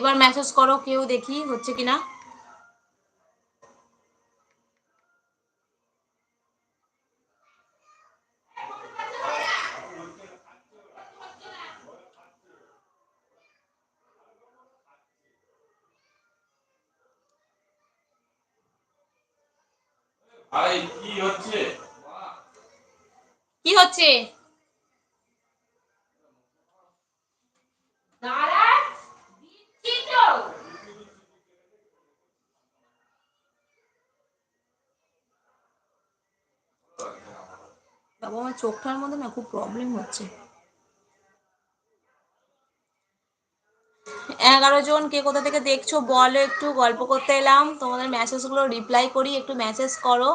এবার মেসেজ করো কেউ দেখি হচ্ছে কিনা। কি হচ্ছে? কি হচ্ছে? বাবা আমার চোখটার মধ্যে না খুব প্রবলেম হচ্ছে। এগারো জন কে কোথা থেকে দেখছ বলো একটু গল্প করতে এলাম। তোমাদের মেসেজগুলো রিপ্লাই করি একটু মেসেজ করো।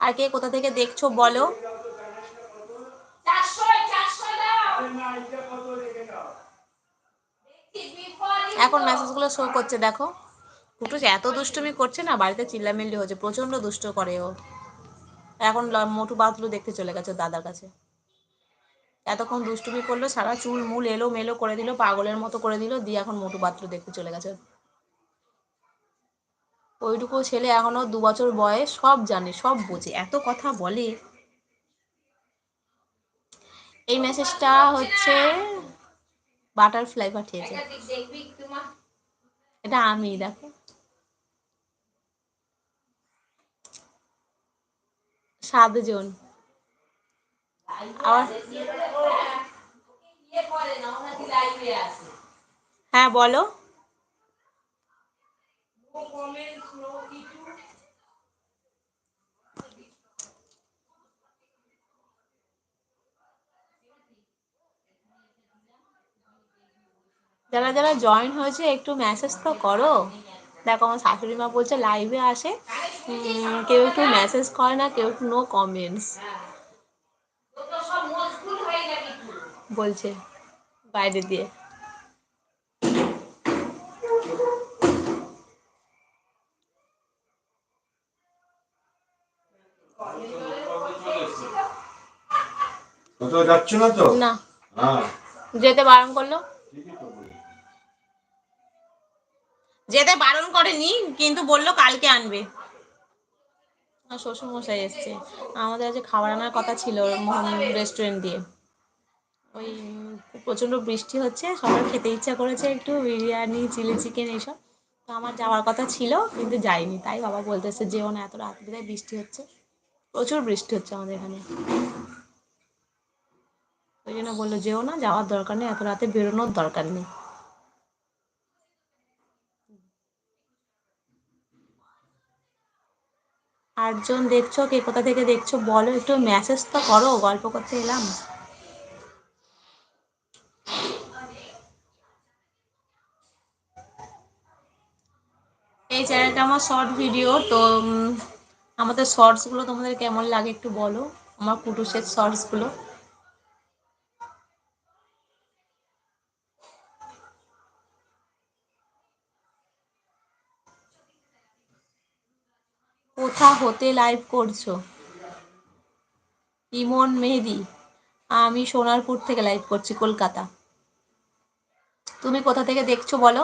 আর কে কোথা থেকে দেখছ বলো। এখন মেসেজগুলো শো করছে দেখো। কুটুস এত দুষ্টুমি করছে না বাড়িতে চিল্লামিল্লি হচ্ছে প্রচণ্ড দুষ্ট করে ও। এখন মোটু বাতলু দেখতে চলে গেছে দাদার কাছে। এতক্ষণ দুষ্টুমি করল, সারা চুল মুল এলো মেলো করে দিল, পাগলের মতো করে দিল, দিয়ে এখন মোটু বাতলু দেখতে চলে গেছে। ওইটুকু ছেলে এখনও দু বছর বয়স, সব জানে, সব বোঝে, এত কথা বলে। এই মেসেজটা হচ্ছে বাটারফ্লাই পাঠিয়েছে। এটা আমি দেখো। সাতজন। হ্যাঁ বলো। যারা যারা জয়েন হয়েছে একটু মেসেজ তো করো। দেখো আমার শাশুড়ি মা বলছে লাইভে আসে। কেউ একটু মেসেজ করে না কেউ একটু নো কমেন্টস বলছে বাইরে দিয়ে। যাচ্ছ না তো? না। হ্যাঁ। যেতে বারণ করল? যেতে বারণ করেনি, কিন্তু বলল কালকে আনবে। শ্বশুর মশাই এসছে। আমাদের আজ খাবার আনার কথা ছিল রেস্টুরেন্ট দিয়ে। ওই প্রচণ্ড বৃষ্টি হচ্ছে সবার খেতে ইচ্ছা করেছে একটু, বিরিয়ানি, চিলি চিকেন এইসব। তো আমার যাওয়ার কথা ছিল, কিন্তু যাইনি তাই বাবা বলতেছে, যেও না, এত রাত বিদায় বৃষ্টি হচ্ছে। প্রচুর বৃষ্টি হচ্ছে আমাদের এখানে। ওই জন্য বলল, যেও না, যাওয়ার দরকার নেই, এত রাতে বেরোনোর দরকার নেই। আটজন দেখছ, কে কোথা থেকে দেখছ, বলো, একটু মেসেজ তো করো, গল্প করতে এলাম। এই চ্যানেলটা আমার শর্ট ভিডিও তো আমাদের শর্টসগুলো তোমাদের কেমন লাগে একটু বলো, আমার কুটুসের শর্টসগুলো কোথা হতে লাইভ করছ? ইমন মেহেদি, আমি সোনারপুর থেকে লাইভ করছি কলকাতা। তুমি কোথা থেকে দেখছ বলো?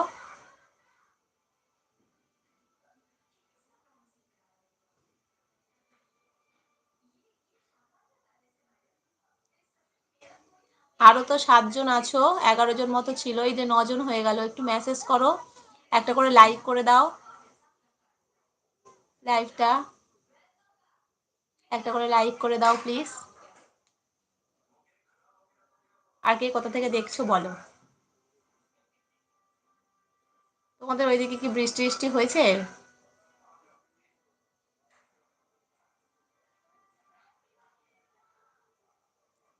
আরও তো সাতজন আছো, এগারো জন মতো ছিল এই যে নজন হয়ে গেল, একটু মেসেজ করো, একটা করে লাইক করে দাও। লাইভটা। একটা করে লাইক করে দাও, প্লিজ। আর কে কোথা থেকে দেখছ বলো। তোমাদের ওইদিকে কি বৃষ্টি বৃষ্টি হয়েছে?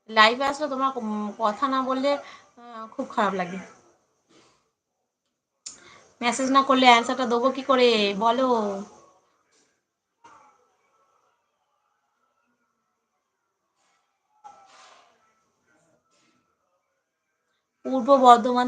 লাইভে আসলে তোমার কথা না বললে খুব খারাপ লাগে। মেসেজ না করলে অ্যান্সারটা দেবো কি করে? বলো। পূর্ব বর্ধমান